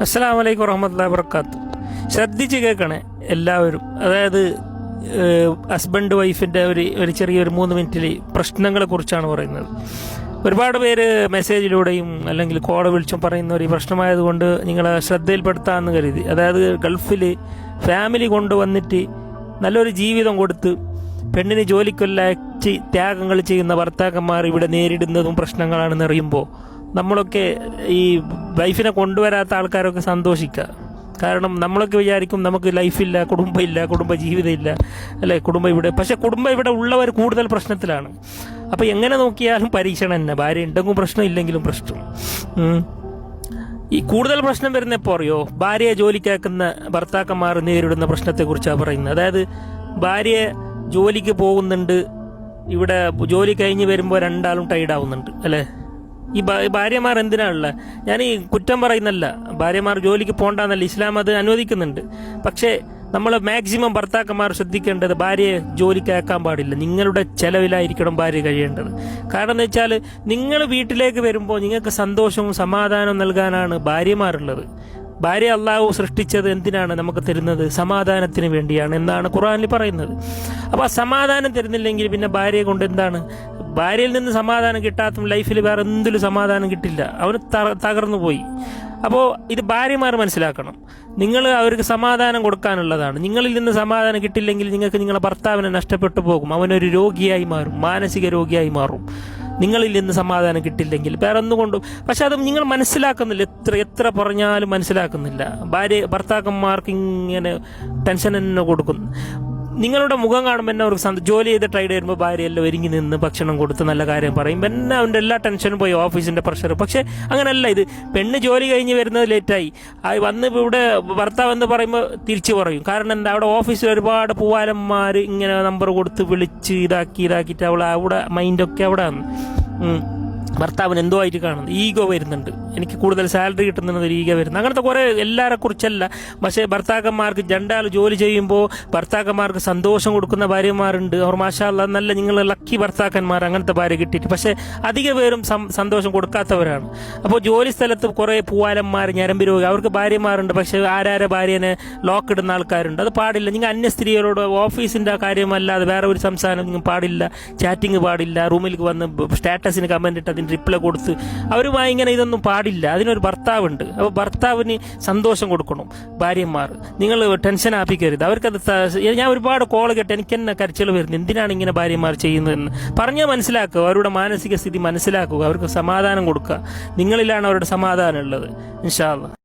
അസ്സാം വലൈക്കും വറഹമത്തല്ല വർക്കാത്തു ശ്രദ്ധിച്ച് കേൾക്കണേ എല്ലാവരും. അതായത് ഹസ്ബൻഡ് വൈഫിന്റെ ഒരു ഒരു ചെറിയൊരു മൂന്ന് മിനിറ്റിൽ പ്രശ്നങ്ങളെ കുറിച്ചാണ് പറയുന്നത്. ഒരുപാട് പേര് മെസ്സേജിലൂടെയും അല്ലെങ്കിൽ കോൾ വിളിച്ചും പറയുന്ന ഒരു പ്രശ്നമായതുകൊണ്ട് നിങ്ങളെ ശ്രദ്ധയിൽപ്പെടുത്താമെന്ന് കരുതി. അതായത് ഗൾഫിൽ ഫാമിലി കൊണ്ടുവന്നിട്ട് നല്ലൊരു ജീവിതം കൊടുത്ത് പെണ്ണിന് ജോലിക്കൊല്ലാറ്റി ത്യാഗങ്ങൾ ചെയ്യുന്ന ഭർത്താക്കന്മാർ ഇവിടെ നേരിടുന്നതും പ്രശ്നങ്ങളാണെന്ന് അറിയുമ്പോൾ നമ്മളൊക്കെ ഈ വൈഫിനെ കൊണ്ടുവരാത്ത ആൾക്കാരൊക്കെ സന്തോഷിക്കുക കാരണം നമ്മളൊക്കെ വിചാരിക്കും നമുക്ക് ലൈഫില്ല കുടുംബമില്ല കുടുംബ ജീവിതമില്ല അല്ലേ? കുടുംബം ഇവിടെ പക്ഷെ കുടുംബം ഇവിടെ ഉള്ളവർ കൂടുതൽ പ്രശ്നത്തിലാണ്. അപ്പോൾ എങ്ങനെ നോക്കിയാലും പരീക്ഷണം തന്നെ. ഭാര്യ ഉണ്ടെങ്കിലും പ്രശ്നം ഇല്ലെങ്കിലും പ്രശ്നം. ഈ കൂടുതൽ പ്രശ്നം വരുന്ന എപ്പോൾ അറിയോ? ഭാര്യയെ ജോലിക്കാക്കുന്ന ഭർത്താക്കന്മാർ നേരിടുന്ന പ്രശ്നത്തെക്കുറിച്ചാണ് പറയുന്നത്. അതായത് ഭാര്യ ജോലിക്ക് പോകുന്നുണ്ട്. ഇവിടെ ജോലി കഴിഞ്ഞ് വരുമ്പോൾ രണ്ടാളും ടൈഡാവുന്നുണ്ട് അല്ലേ? ഈ ഭാര്യമാർ എന്തിനാണുള്ള ഞാൻ ഈ കുറ്റം പറയുന്നല്ല ഭാര്യമാർ ജോലിക്ക് പോകണ്ടെന്നല്ല ഇസ്ലാം അത് അനുവദിക്കുന്നുണ്ട്. പക്ഷേ നമ്മൾ മാക്സിമം ഭർത്താക്കന്മാർ ശ്രദ്ധിക്കേണ്ടത് ഭാര്യയെ ജോലിക്ക് അയക്കാൻ പാടില്ല. നിങ്ങളുടെ ചെലവിലായിരിക്കണം ഭാര്യ കഴിയേണ്ടത്. കാരണം എന്ന് വെച്ചാൽ നിങ്ങൾ വീട്ടിലേക്ക് വരുമ്പോൾ നിങ്ങൾക്ക് സന്തോഷവും സമാധാനവും നൽകാനാണ് ഭാര്യമാരുള്ളത്. ഭാര്യ അള്ളാഹു സൃഷ്ടിച്ചത് എന്തിനാണ് നമുക്ക് തരുന്നത്? സമാധാനത്തിന് വേണ്ടിയാണ് എന്നാണ് ഖുറാനിൽ പറയുന്നത്. അപ്പോൾ ആ സമാധാനം തരുന്നില്ലെങ്കിൽ പിന്നെ ഭാര്യയെ കൊണ്ട് എന്താണ്? ഭാര്യയിൽ നിന്ന് സമാധാനം കിട്ടാത്ത ലൈഫിൽ വേറെ എന്തിലും സമാധാനം കിട്ടില്ല. അവന് തകർന്നു പോയി. അപ്പോൾ ഇത് ഭാര്യമാർ മനസ്സിലാക്കണം. നിങ്ങൾ അവർക്ക് സമാധാനം കൊടുക്കാനുള്ളതാണ്. നിങ്ങളിൽ നിന്ന് സമാധാനം കിട്ടില്ലെങ്കിൽ നിങ്ങൾക്ക് നിങ്ങളുടെ ഭർത്താവിനെ നഷ്ടപ്പെട്ടു പോകും. അവനൊരു രോഗിയായി മാറും. മാനസിക രോഗിയായി മാറും. നിങ്ങളിൽ നിന്ന് സമാധാനം കിട്ടില്ലെങ്കിൽ വേറെ ഒന്നുകൊണ്ടും പക്ഷെ അത് നിങ്ങൾ മനസ്സിലാക്കുന്നില്ല. എത്ര എത്ര പറഞ്ഞാലും മനസ്സിലാക്കുന്നില്ല. ഭാര്യ ഭർത്താക്കന്മാർക്ക് ഇങ്ങനെ ടെൻഷൻ തന്നെ കൊടുക്കുന്നു. നിങ്ങളുടെ മുഖം കാണുമ്പോൾ എന്നെ അവർക്ക് ജോലി ചെയ്ത് ട്രൈഡ് വരുമ്പോൾ ഭാര്യ എല്ലാം ഒരുങ്ങി നിന്ന് ഭക്ഷണം കൊടുത്ത് നല്ല കാര്യം പറയും. പിന്നെ അവന്റെ എല്ലാ ടെൻഷനും പോയി ഓഫീസിന്റെ പ്രഷർ പക്ഷെ അങ്ങനെയല്ല ഇത്. പെണ്ണ് ജോലി കഴിഞ്ഞ് വരുന്നത് ലേറ്റായി വന്ന് ഇവിടെ ഭർത്താവ് എന്ന് പറയുമ്പോൾ തിരിച്ചു പറയും. കാരണം എന്താ അവിടെ ഓഫീസിൽ ഒരുപാട് പൂവാലന്മാർ ഇങ്ങനെ നമ്പർ കൊടുത്ത് വിളിച്ച് ഇതാക്കി ഇതാക്കിയിട്ട് അവൾ അവിടെ മൈൻഡൊക്കെ അവിടെ. ഭർത്താവിന് എന്തോ ആയിട്ട് കാണുന്നത് ഈഗോ വരുന്നുണ്ട്. എനിക്ക് കൂടുതൽ സാലറി കിട്ടുന്നത് ഒരു വരുന്നു വരുന്നത്. അങ്ങനത്തെ കുറേ എല്ലാവരെ കുറിച്ചല്ല. പക്ഷേ ഭർത്താക്കന്മാർക്ക് ജണ്ടാൽ ജോലി ചെയ്യുമ്പോൾ ഭർത്താക്കന്മാർക്ക് സന്തോഷം കൊടുക്കുന്ന ഭാര്യമാരുണ്ട്. അവർ മാഷാല്ല നല്ല നിങ്ങൾ ലക്കി ഭർത്താക്കന്മാർ അങ്ങനത്തെ ഭാര്യ കിട്ടിയിട്ട്. പക്ഷേ അധിക പേരും സന്തോഷം കൊടുക്കാത്തവരാണ്. അപ്പോൾ ജോലി സ്ഥലത്ത് കുറേ പൂവാലന്മാർ ഞരമ്പ് രോഗി അവർക്ക് ഭാര്യമാരുണ്ട്. പക്ഷേ ആരാരെ ഭാര്യനെ ലോക്ക് ഇടുന്ന ആൾക്കാരുണ്ട്. അത് പാടില്ല. നിങ്ങൾ അന്യ സ്ത്രീകളോട് ഓഫീസിന്റെ കാര്യമല്ലാതെ വേറെ ഒരു സംസാരം നിങ്ങൾ പാടില്ല. ചാറ്റിങ് പാടില്ല. റൂമിലേക്ക് വന്ന് സ്റ്റാറ്റസിന് കമന്റ് ഇട്ട് അതിന് റിപ്ലൈ കൊടുത്ത് അവരുമായി ഇങ്ങനെ ഇതൊന്നും പാടില്ല. അതിനൊരു ഭർത്താവുണ്ട്. അപ്പോൾ ഭർത്താവിന് സന്തോഷം കൊടുക്കണം ഭാര്യമാർ. നിങ്ങൾ ടെൻഷൻ ആപ്പിക്കരുത്. അവർക്കത് ഞാൻ ഒരുപാട് കോൾ കേട്ട് എനിക്ക് തന്നെ കരച്ചിൽ വരുന്നത് എന്തിനാണ് ഇങ്ങനെ ഭാര്യമാർ ചെയ്യുന്നതെന്ന്. പറഞ്ഞാൽ മനസ്സിലാക്കുക. അവരുടെ മാനസിക സ്ഥിതി മനസ്സിലാക്കുക. അവർക്ക് സമാധാനം കൊടുക്കുക. നിങ്ങളിലാണ് അവരുടെ സമാധാനം ഉള്ളത്. ഇൻഷാല്ല